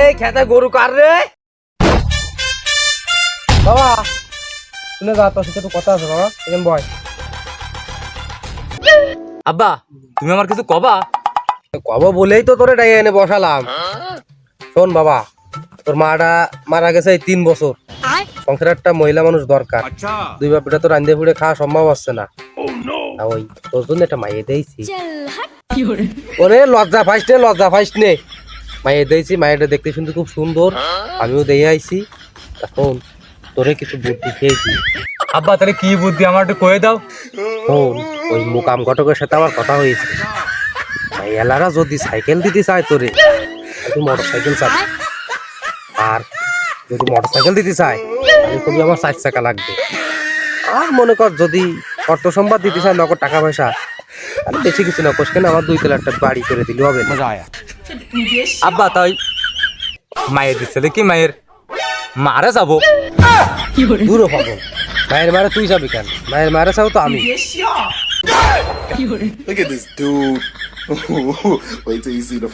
এই খেতে গরু কার রে? বাবা শুনে যা তোর সাথে একটু কথা আছে বাবা। এখানে বয়। আব্বা তুমি আমার কিছু কবা? কব বলেই তো তোরে ডাইয়ে এনে বসালাম। শোন বাবা তোর মাটা মারা গেছে এই তিন বছর। সংসারে একটা মহিলা মানুষ দরকার। দুই বাপটা তো রান্ধে ফুড়ে খাওয়া সম্ভব হচ্ছে না। ওই তোর জন্য একটা মাইয়ে দিয়েছি। ওরে লজ্জা ফাইস নে লজ্জা ফাইস নে। মাইয়ে দিয়েছি মায়েটা দেখতে শুনতে খুব সুন্দর। আমিও দিয়ে আইছি। এখন তোরে কিছু বুদ্ধি খেয়েছি। আব্বা তাহলে কি বুদ্ধি? আমার একটু কয়ে দাও। শোন ওই মুকাম ঘটকের সাথে আমার কথা হয়েছে। এলারা যদি সাইকেল দিতে চায় তোরে তুই মোটর সাইকেল চাবি আর যদি মোটর সাইকেল দিতে চায় তাহলে কবি আমার চার চাকা লাগবে। আর মনে কর যদি অর্থ সম্পদ দিতে চায় নগদ টাকা পয়সা তাহলে বেশি কিছু না কোষ কেন আমার দুই তলা একটা বাড়ি করে দিলে হবে। না আব্বা তাই মায়ের দিচ্ছে কি মায়ের মারা যাব। দূরও পাবো। মায়ের মারে তুই যাবি কেন? মায়ের মারা যাও তো আমি। Look at this dude. Wait till you see the